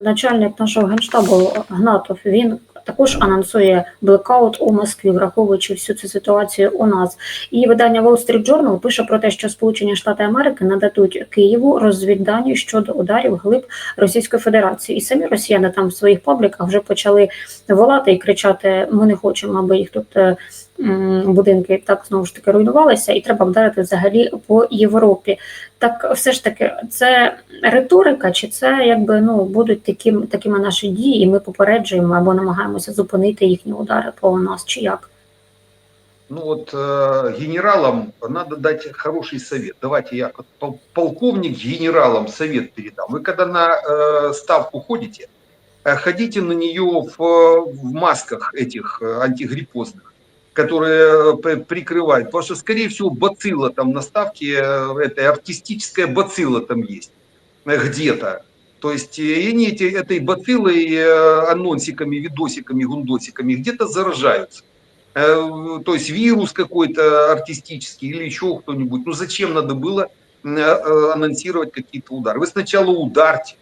Начальник нашого генштабу Гнатов він також анонсує блекаут у Москві, враховуючи всю цю ситуацію у нас. І видання Wall Street Journal пише про те, що Сполучені Штати Америки нададуть Києву розвіддані щодо ударів глиб Російської Федерації. І самі росіяни там в своїх пабліках вже почали волати і кричати: Ми не хочемо, аби їх тут е, м, Будинки так знову ж таки руйнувалися, і треба вдарити взагалі по Європі. Так, все ж таки, це риторика, чи це якби ну будуть таким такими наші дії, і ми попереджуємо або намагаємося зупинити їхні удари по нас, чи як? Ну вот э, генералам надо дать хороший совет. Давайте я как пол- полковник генералам совет передам. Вы когда на э, ставку ходите, э, ходите на нее в, э, в масках этих э, антигриппозных, Которые э, при- прикрывают. Потому что, скорее всего, бацилла там на ставке, э, этой артистическая бацилла там есть э, где-то. То есть и они эти, этой бациллой, анонсиками, видосиками, гундосиками где-то заражаются. То есть вирус какой-то артистический или еще кто-нибудь. Ну зачем надо было анонсировать какие-то удары? Вы сначала ударьте,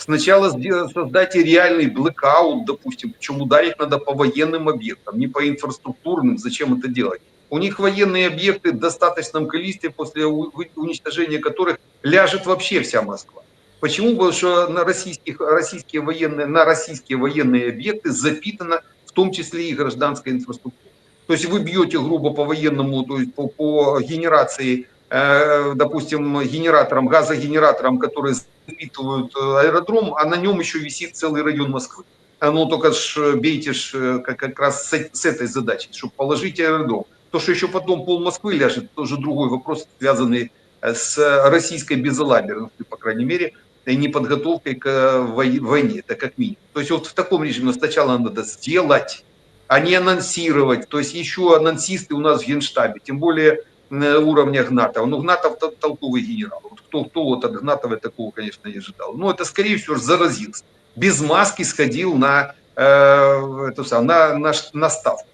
сначала сде- создайте реальный блэкаут, допустим, причем ударить надо по военным объектам, не по инфраструктурным. Зачем это делать? У них военные объекты в достаточном количестве, после уничтожения которых ляжет вообще вся Москва. Почему? Потому что на, российских, российские военные, на российские военные объекты запитана в том числе и гражданская инфраструктура. То есть вы бьете грубо по военному, то есть по, по генерации, э, допустим, генераторам, газогенераторам, которые запитывают э, аэродром, а на нем еще висит целый район Москвы. Ну только ж бейте ж э, как, как раз с, э- с этой задачей, чтобы положить аэродром. То, что еще потом пол Москвы ляжет, тоже другой вопрос, связанный э, с российской безалаберностью, по крайней мере, и неподготовкой к э, вой- войне, это как минимум. То есть вот в таком режиме сначала надо сделать, а не анонсировать. То есть еще анонсисты у нас в Генштабе, тем более на уровне Гнатова. Ну, Гнатов тол- толковый генерал. Вот кто, кто вот от Гнатова такого, конечно, не ожидал. Но это, скорее всего, заразился. Без маски сходил на, э, это на, на, на ставку.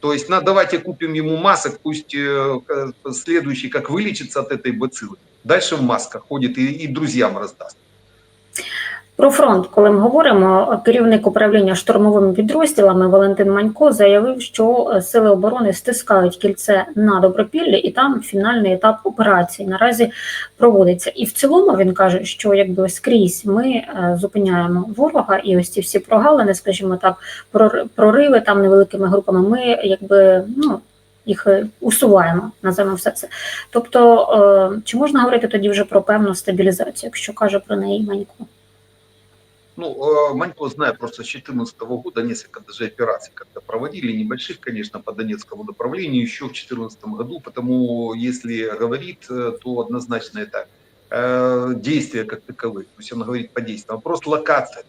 То есть на, давайте купим ему масок, пусть э, следующий, как вылечится от этой бациллы, дальше в масках ходит и, и друзьям раздаст. Про фронт, коли ми говоримо, керівник управління штурмовими підрозділами Валентин Манько заявив, що е, сили оборони стискають кільце на Добропіллі, і там фінальний етап операції наразі проводиться. І в цілому він каже, що якби скрізь ми е, зупиняємо ворога, і ось ці всі прогалини, скажімо так, прор- прориви там невеликими групами. Ми якби ну. Їх е, усуваємо, називаємо все це. Тобто, чи можна говорити тоді вже про певну стабілізацію, якщо каже про неї Манько? Ну, э, Манько знает просто с 2014 года несколько даже операций как-то проводили, небольших, конечно, по Донецкому направлению еще в 2014 году, потому если говорит, э, то однозначно это э, действия как таковые, то есть он говорит по действиям. Вопрос локации.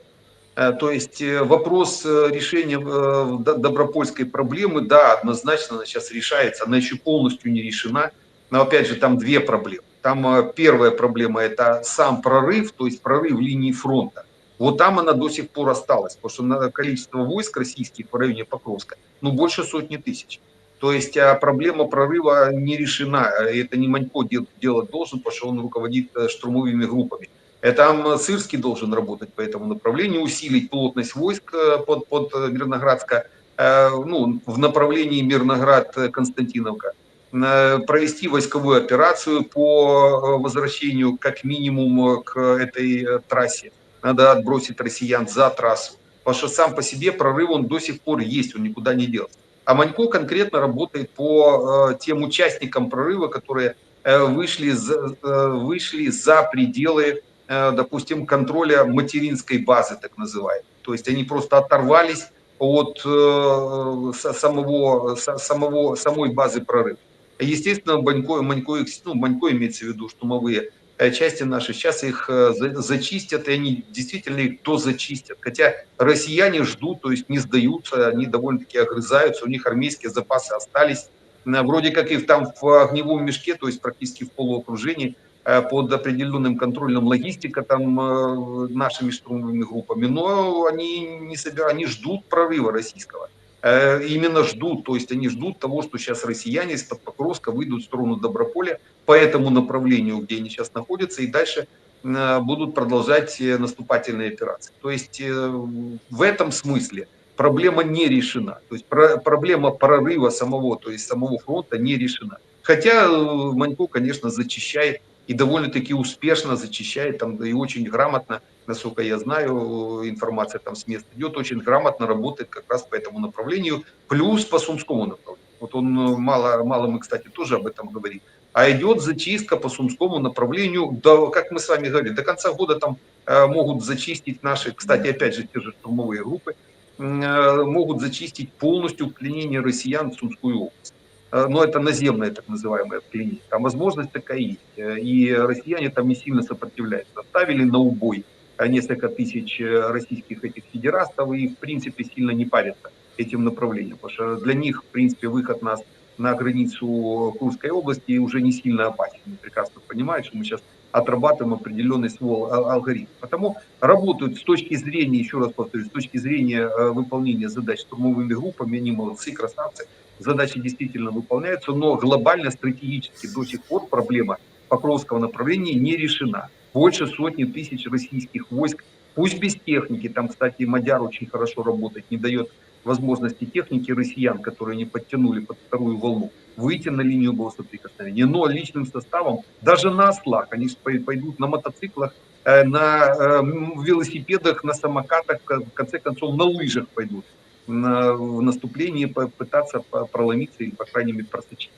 То есть вопрос решения Добропольской проблемы, да, однозначно она сейчас решается, она еще полностью не решена, но опять же там две проблемы. Там первая проблема это сам прорыв, то есть прорыв линии фронта. Вот там она до сих пор осталась, потому что количество войск российских в районе Покровска, ну, больше сотни тысяч. То есть а, проблема прорыва не решена. Это не Манько дел- делать должен, потому что он руководит э, штурмовыми группами. Это Сырский должен работать по этому направлению, усилить плотность войск э, под, под Мирноградска, э, ну, в направлении Мирноград-Константиновка, провести войсковую операцию по возвращению как минимум к этой трассе. Надо отбросить россиян за трассу. Потому что сам по себе прорыв он до сих пор есть, он никуда не делся. А Манько конкретно работает по э, тем участникам прорыва, которые э, вышли, за, э, вышли за пределы, э, допустим, контроля материнской базы, так называемой. То есть они просто оторвались от э, самого, самого, самой базы прорыва. Естественно, Манько, Манько, ну, Манько имеется в виду штурмовые части наши, сейчас их э, за- зачистят, и они действительно их дозачистят. Хотя россияне ждут, то есть не сдаются, они довольно-таки огрызаются, у них армейские запасы остались. Э, Вроде как и там в огневом мешке, то есть практически в полуокружении, э, под определенным контролем логистика там э, нашими штурмовыми группами, но они не собирают, они ждут прорыва российского. Э, Именно ждут, то есть они ждут того, что сейчас россияне из-под Покровска выйдут в сторону Доброполя по этому направлению, где они сейчас находятся, и дальше э, будут продолжать э, наступательные операции. То есть в этом смысле проблема не решена. То есть про- проблема прорыва самого, то есть самого фронта не решена. Хотя Манько, конечно, зачищает и довольно-таки успешно зачищает там и очень грамотно, насколько я знаю, информация там с места идет, очень грамотно работает как раз по этому направлению, плюс по Сумскому направлению. Вот он э, мало, мало мы, кстати, тоже об этом говорим. А идет зачистка по Сумскому направлению, до, как мы с вами говорили, до конца года там э, могут зачистить наши, кстати, опять же, те же штурмовые группы, э, могут зачистить полностью вклинение россиян в Сумскую область. Э, Но это наземное так называемое вклинение. Там возможность такая есть. Э, И россияне там не сильно сопротивляются. Ставили на убой несколько тысяч э, российских этих федерастов и, в принципе, сильно не парятся этим направлением. Потому что для них, в принципе, выход нас на границу Курской области уже не сильно опасен. Они прекрасно понимают, что мы сейчас отрабатываем определенный свой ал- алгоритм. Потому работают с точки зрения, еще раз повторюсь, с точки зрения э, выполнения задач штурмовыми группами, они молодцы, красавцы, задачи действительно выполняются, но глобально, стратегически до сих пор проблема Покровского направления не решена. Больше сотни тысяч российских войск, пусть без техники, там, кстати, Мадяр очень хорошо работает, не дает возможности техники россиян, которые не подтянули под вторую волну, выйти на линию боесоприкосновения. Но личным составом, даже на ослах, они пойдут на мотоциклах, э, на э, велосипедах, на самокатах, в конце концов на лыжах пойдут в наступлении пытаться проломиться или, по крайней мере, просочиться.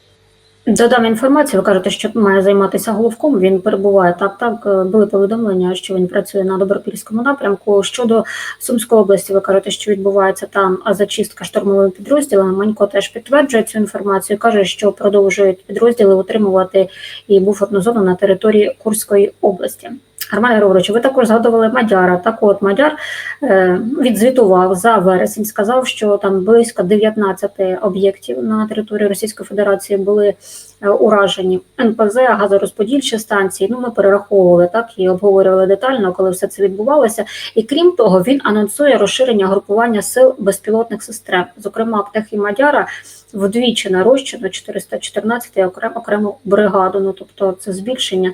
Додам інформацію, ви кажете, що має займатися головком. Він перебуває так. Так е, були повідомлення, що він працює на добропільському напрямку. Щодо Сумської області, ви кажете, що відбувається там зачистка штурмовими підрозділами. Манько теж підтверджує цю інформацію. каже, що продовжують підрозділи утримувати і буферну зону на території Курської області. Роман Григорович, ви також згадували Мадяра. Так от Мадяр е, відзвітував за вересень, сказав, що там близько 19 об'єктів на території Російської Федерації були е, уражені НПЗ, газорозподільчі станції. Ну, ми перераховували так і обговорювали детально, коли все це відбувалося. І крім того, він анонсує розширення групування сил безпілотних систем. Зокрема, птахи Мадяра вдвічі нарощено 414 окрем, окрему бригаду. Ну тобто це збільшення.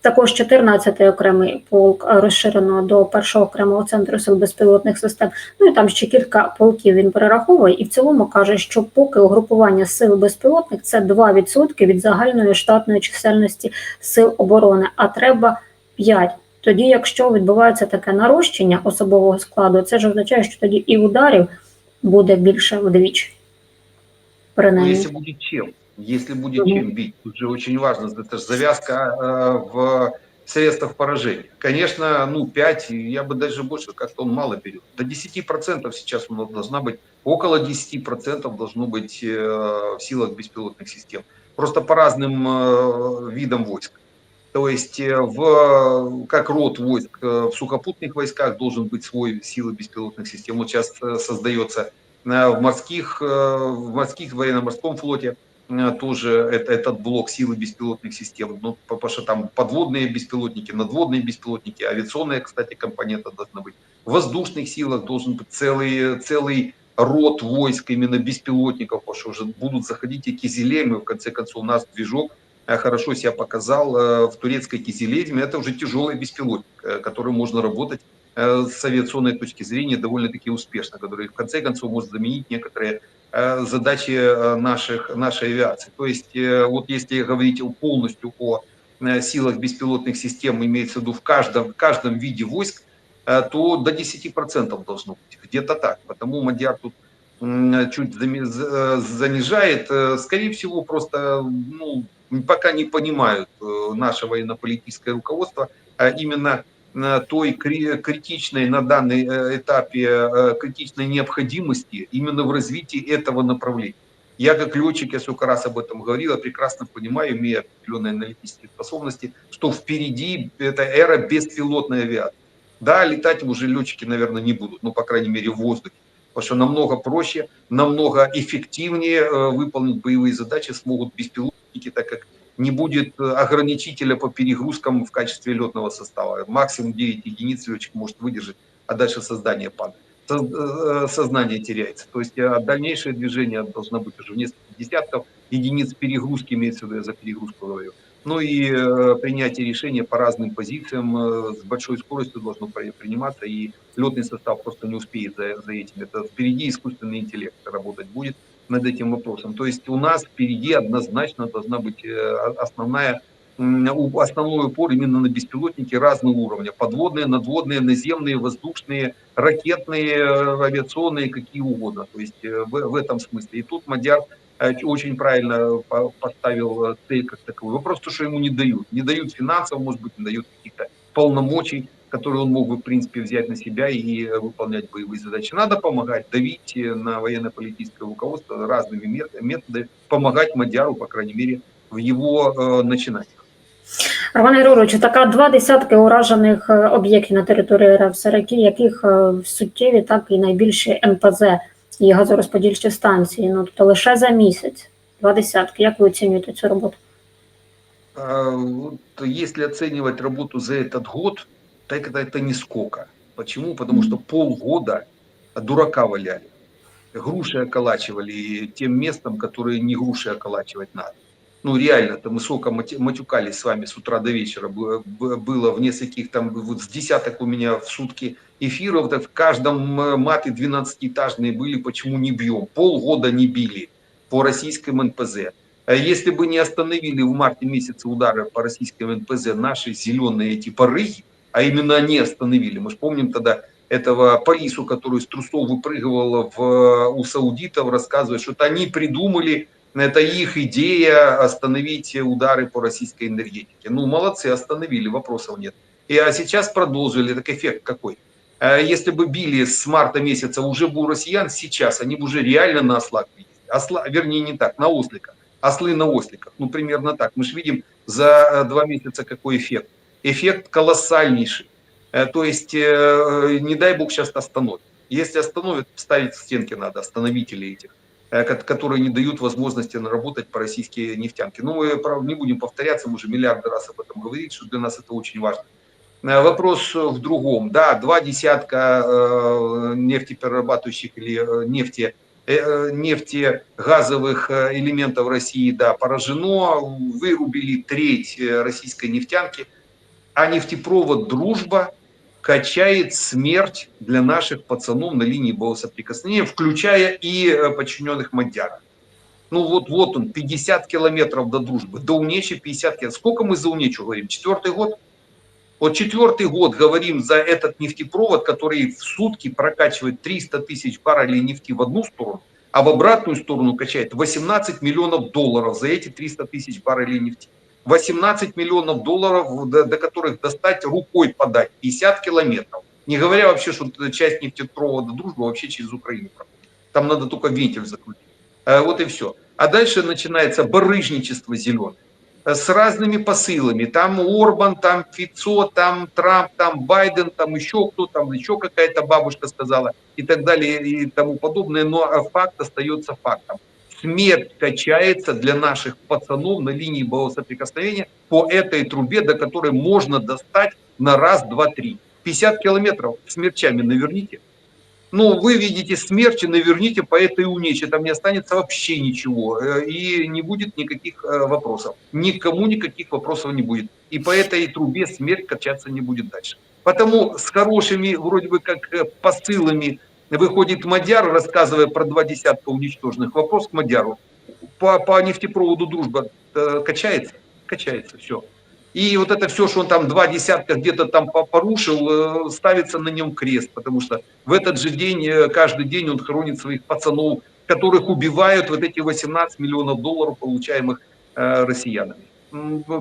Також 14-й окремий полк е, розширено до першого окремого центру сил безпілотних систем. Ну і там ще кілька полків він перераховує, і в цілому каже, що поки угрупування сил безпілотних це 2% від загальної штатної чисельності сил оборони, а треба 5%. Тоді, якщо відбувається таке нарощення особового складу, це ж означає, що тоді і ударів буде більше вдвічі. Принаймні. если будет чем, если будет Мгм. чем бить, тут же очень важно, это же завязка э, в средствах поражения. Конечно, ну 5, я бы даже больше, как-то он мало берет. До 10% сейчас должна быть, около 10% должно быть э, в силах беспилотных систем. Просто по разным э, видам войск. То есть э, в, как род войск в сухопутных войсках должен быть свой силы беспилотных систем. Вот сейчас создается в морских, в морских военно-морском флоте тоже это, этот блок силы беспилотных систем. Ну, потому что там подводные беспилотники, надводные беспилотники, авиационная, кстати, компонента должна быть. В воздушных силах должен быть целый, целый род войск именно беспилотников, потому что уже будут заходить и кизилемы, в конце концов, у нас движок э, хорошо себя показал э, в турецкой кизилезме. Это уже тяжелый беспилотник, э, который можно работать э, с авиационной точки зрения довольно-таки успешно, который в конце концов может заменить некоторые э, задачи э, наших, нашей авиации. То есть э, вот если говорить полностью о э, силах беспилотных систем, имеется в виду в каждом, в каждом виде войск, э, то до 10% должно быть, где-то так. Потому Мадьяр тут чуть э, занижает. Э, Скорее всего, просто ну, пока не понимают э, наше военно-политическое руководство а именно э, той кри- критичной на данный э, этапе э, критичной необходимости именно в развитии этого направления. Я как летчик, я сколько раз об этом говорил, я прекрасно понимаю, имея определенные аналитические способности, что впереди эта эра беспилотной авиации. Да, летать уже летчики, наверное, не будут, ну, по крайней мере, в воздухе. Потому что намного проще, намного эффективнее э, выполнить боевые задачи смогут беспилотники, так как не будет э, ограничителя по перегрузкам в качестве летного состава. Максимум 9 единиц летчик может выдержать, а дальше создание падает. Со- э, Сознание теряется. То есть э, дальнейшее движение должно быть уже в несколько десятков единиц перегрузки, имеется в виду, за перегрузку говорю. Ну и э, принятие решения по разным позициям э, с большой скоростью должно при- приниматься, и летный состав просто не успеет за, за этим. Это впереди искусственный интеллект работать будет над этим вопросом. То есть у нас впереди однозначно должна быть э, основная основной упор именно на беспилотники разного уровня. Подводные, надводные, наземные, воздушные, ракетные, э, авиационные, какие угодно. То есть э, в, в этом смысле. И тут Мадяр э, очень правильно по- поставил цель как таковую. Вопрос, то, что ему не дают. Не дают финансов, может быть, не дают каких-то полномочий, которые он мог бы, в принципе, взять на себя и э, выполнять боевые задачи. Надо помогать, давить э, на военно-политическое руководство разными мет- методами, помогать Мадяру, по крайней мере, в его э, начинаниях. Роман Григорович, така два десятки уражених е, об'єктів на території РФ, серед яких е, суттєві, так і найбільші НПЗ і газорозподільчі станції. Ну тобто лише за місяць два десятки. Як ви оцінюєте цю роботу? А, вот Если оценивать работу за этот год, так это, это не сколько. Почему? Потому что полгода дурака валяли. Груши околачивали тем местом, которые не груши околачивать надо. Ну реально, там мы сколько матюкались с вами с утра до вечера. Было в нескольких, там вот с десяток у меня в сутки эфиров, так в каждом э, маты 12-этажные были, почему не бьем. Полгода не били по российским НПЗ. А Если бы не остановили в марте месяце удары по российским НПЗ наши зеленые эти порыги, а именно они остановили. Мы же помним тогда этого Парису, который с трусов выпрыгивал в, у саудитов, рассказывая, что это они придумали, это их идея остановить удары по российской энергетике. Ну, молодцы, остановили, вопросов нет. И, а сейчас продолжили, так эффект какой? А Если бы били с марта месяца уже бы у россиян, сейчас они бы уже реально на ослах били. Осла, вернее, не так, на осликах. Ослы на осликах. Ну, примерно так. Мы же видим за э, два месяца какой эффект. Эффект колоссальнейший. Э, То есть, э, не дай бог сейчас остановят. Если остановят, ставить в стенки надо, остановители этих, э, ко- которые не дают возможности наработать по российские нефтянки. Ну, мы не будем повторяться, мы уже миллиарды раз об этом говорили, что для нас это очень важно. Вопрос в другом. Да, два десятка нефтеперерабатывающих или нефти, нефтегазовых элементов России, да, поражено. Вырубили треть российской нефтянки. А нефтепровод «Дружба» качает смерть для наших пацанов на линии боевого соприкосновения, включая и э, подчиненных Мадяра. Ну вот, вот он, 50 километров до дружбы, до Унечи 50 километров. Сколько мы за Унечу говорим? Четвертый год? Вот четвертый год говорим за этот нефтепровод, который в сутки прокачивает 300 тысяч баррелей нефти в одну сторону, а в обратную сторону качает 18 миллионов долларов за эти 300 тысяч баррелей нефти. 18 миллионов долларов, до, до которых достать рукой подать, 50 километров. Не говоря вообще, что часть нефтепровода дружбы вообще через Украину. Там надо только вентиль закрутить. Э, Вот и все. А дальше начинается барыжничество зеленое э, с разными посылами. Там Орбан, там Фицо, там Трамп, там Байден, там еще кто, там еще какая-то бабушка сказала и так далее и тому подобное. Но э, факт остается фактом. Смерть качается для наших пацанов на линии соприкосновения по этой трубе, до которой можно достать на раз, два, три. 50 километров смерчами наверните. Ну, вы видите смерчи, наверните по этой унече, там не останется вообще ничего, э, и не будет никаких э, вопросов. Никому никаких вопросов не будет. И по этой трубе смерть качаться не будет дальше. Потому с хорошими, вроде бы как э, посылами выходит Мадяр, рассказывая про два десятка уничтоженных. Вопрос к Мадяру. По, по нефтепроводу дружба э, качается? Качается, все. И вот это все, что он там два десятка где-то там по- порушил, э, ставится на нем крест, потому что в этот же день, э, каждый день он хоронит своих пацанов, которых убивают вот эти 18 миллионов долларов, получаемых россиянами.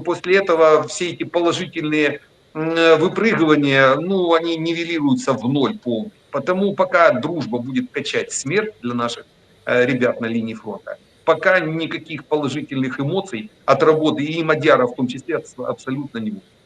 После этого все эти положительные выпрыгивания, ну, они нивелируются в ноль полный. Потому пока дружба будет качать смерть для наших э, ребят на линии фронта, пока никаких положительных эмоций от работы и Мадяра в том числе абс- абсолютно не будет.